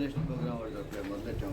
Donation programme వాళ్ళు అప్పుడే మొదలెట్టాం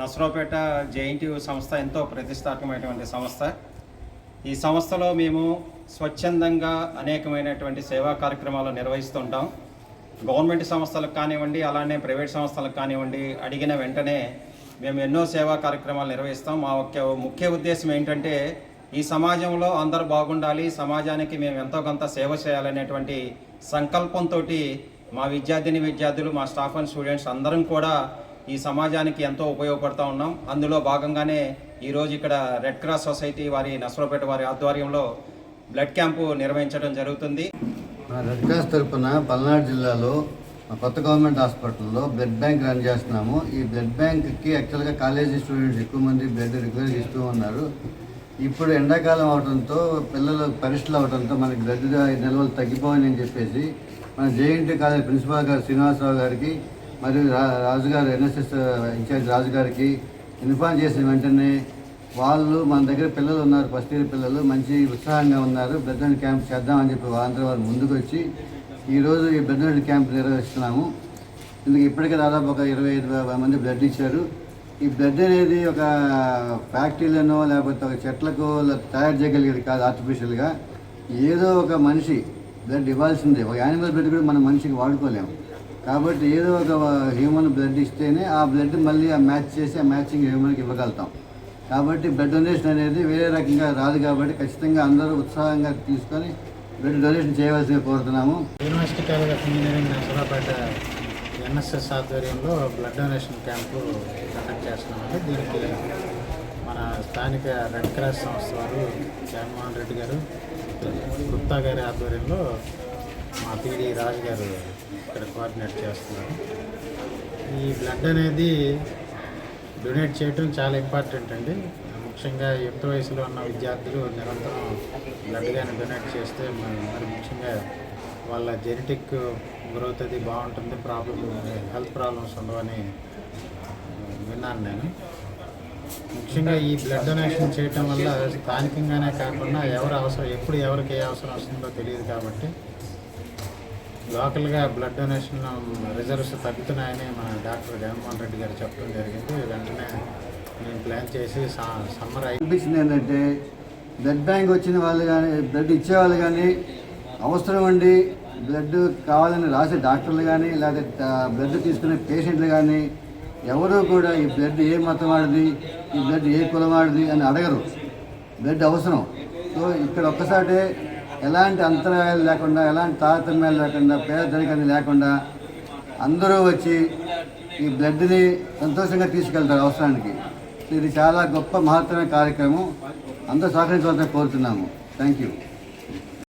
Narasaraopet JNTU సంస్థ ఎంతో ప్రతిష్టాత్మకమైనటువంటి సంస్థ. ఈ సంస్థలో మేము స్వచ్ఛందంగా అనేకమైనటువంటి సేవా కార్యక్రమాలు నిర్వహిస్తుంటాం. గవర్నమెంట్ సంస్థలకు కానివ్వండి అలానే ప్రైవేట్ సంస్థలకు కానివ్వండి అడిగిన వెంటనే మేము ఎన్నో సేవా కార్యక్రమాలు నిర్వహిస్తాం. మా ఒక ముఖ్య ఉద్దేశం ఏంటంటే ఈ సమాజంలో అందరూ బాగుండాలి సమాజానికి మేము ఎంతో కొంత సేవ చేయాలనేటువంటి సంకల్పంతో మా విద్యార్థిని విద్యార్థులు మా స్టాఫ్ అండ్ స్టూడెంట్స్ అందరం కూడా ఈ సమాజానికి ఎంతో ఉపయోగపడుతూ ఉన్నాం. అందులో భాగంగానే ఈరోజు ఇక్కడ రెడ్ క్రాస్ సొసైటీ వారి నసరపేట వారి ఆధ్వర్యంలో బ్లడ్ క్యాంపు నిర్వహించడం జరుగుతుంది. రెడ్ క్రాస్ తరఫున పల్నాడు జిల్లాలో కొత్త గవర్నమెంట్ హాస్పిటల్లో బ్లడ్ బ్యాంక్ రన్ చేస్తున్నాము. ఈ బ్లడ్ బ్యాంక్కి యాక్చువల్గా కాలేజీ స్టూడెంట్స్ ఎక్కువ మంది బ్లడ్ రిక్వైర్ ఇస్తూ ఉన్నారు. ఇప్పుడు ఎండాకాలం అవడంతో పిల్లలు పరీక్షలు అవడంతో మనకి బ్లడ్ నిల్వలు తగ్గిపోవాలని చెప్పేసి మన జేఎన్టీ కాలేజ్ ప్రిన్సిపాల్ గారు శ్రీనివాసరావు గారికి మరియు రా రాజు గారు ఎన్ఎస్ఎస్ ఇన్ఛార్జ్ రాజు గారికి ఇన్ఫార్మ్ చేసిన వెంటనే వాళ్ళు మన దగ్గర పిల్లలు ఉన్నారు ఫస్ట్ ఇయర్ పిల్లలు మంచి ఉత్సాహంగా ఉన్నారు. బ్లడ్ క్యాంప్ చేద్దామని చెప్పి వాళ్ళందరూ వారు ముందుకు వచ్చి ఈరోజు ఈ బ్లడ్ క్యాంప్ నిర్వహిస్తున్నాము. ఇందుకు ఇప్పటికే దాదాపు ఒక ఇరవై ఐదు మంది బ్లడ్ ఇచ్చారు. ఈ బ్లడ్ అనేది ఒక ఫ్యాక్టరీలోనో లేకపోతే ఒక చెట్లకు తయారు చేయగలిగేది కాదు ఆర్టిఫిషియల్గా. ఏదో ఒక మనిషి బ్లడ్ ఇవ్వాల్సిందే. ఒక యానిమల్ బ్లడ్ కూడా మనం మనిషికి వాడుకోలేము. కాబట్టి ఏదో ఒక హ్యూమన్ బ్లడ్ ఇస్తేనే ఆ బ్లడ్ మళ్ళీ ఆ మ్యాచ్ చేసి ఆ మ్యాచింగ్ హ్యూమన్కి ఇవ్వగలుగుతాం. కాబట్టి బ్లడ్ డొనేషన్ అనేది వేరే రకంగా రాదు కాబట్టి ఖచ్చితంగా అందరూ ఉత్సాహంగా తీసుకొని బ్లడ్ డొనేషన్ చేయవలసి కోరుతున్నాము. University college of engineering Narasaraopet NSS ఆధ్వర్యంలో బ్లడ్ డొనేషన్ క్యాంపు కండక్ట్ చేస్తున్నామండి. దీనికి మన స్థానిక రెడ్ క్రాస్ సంస్థ వారు జగన్మోహన్ రెడ్డి గారు గుప్తా గారి ఆధ్వర్యంలో మా పీడి రాజు గారు ఇక్కడ కోఆర్డినేట్ చేస్తున్నారు. ఈ బ్లడ్ అనేది డొనేట్ చేయటం చాలా ఇంపార్టెంట్ అండి. ముఖ్యంగా యుక్త వయసులో ఉన్న విద్యార్థులు నిరంతరం బ్లడ్ కానీ డొనేట్ చేస్తే మరి మరి ముఖ్యంగా వాళ్ళ జెనెటిక్ గ్రోత్ అది బాగుంటుంది ప్రాబ్లమ్ హెల్త్ ప్రాబ్లమ్స్ ఉండవని విన్నాను నేను. ముఖ్యంగా ఈ బ్లడ్ డొనేషన్ చేయటం వల్ల స్థానికంగానే కాకుండా ఎవరు అవసరం ఎప్పుడు ఎవరికి ఏ అవసరం వస్తుందో తెలియదు కాబట్టి లోకల్గా బ్లడ్ డొనేషన్ రిజర్వ్స్ తగ్గుతున్నాయని మన డాక్టర్ జగన్మోహన్ రెడ్డి గారు చెప్పడం జరిగింది. వెంటనే నేను ప్లాన్ చేసి సమ్మర్ అయి అనిపించింది ఏంటంటే బ్లడ్ బ్యాంక్ వచ్చిన వాళ్ళు కానీ బ్లడ్ ఇచ్చేవాళ్ళు కానీ అవసరం అండి బ్లడ్ కావాలని రాసే డాక్టర్లు కానీ లేకపోతే బ్లడ్ తీసుకునే పేషెంట్లు కానీ ఎవరూ కూడా ఈ బ్లడ్ ఏ మతం వాడిది ఈ బ్లడ్ ఏ కులం వాడిది అని అడగరు. బ్లడ్ అవసరం. సో ఇక్కడ ఒక్కసారి ఎలాంటి అంతరాయాలు లేకుండా ఎలాంటి తారతమ్యాలు లేకుండా పేదరికాన్ని లేకుండా అందరూ వచ్చి ఈ బ్లడ్ని సంతోషంగా తీసుకెళ్తారు అవసరానికి. ఇది చాలా గొప్ప మహత్తరమైన కార్యక్రమం. అందరూ సహకరించవలసిన కోరుతున్నాము. Thank you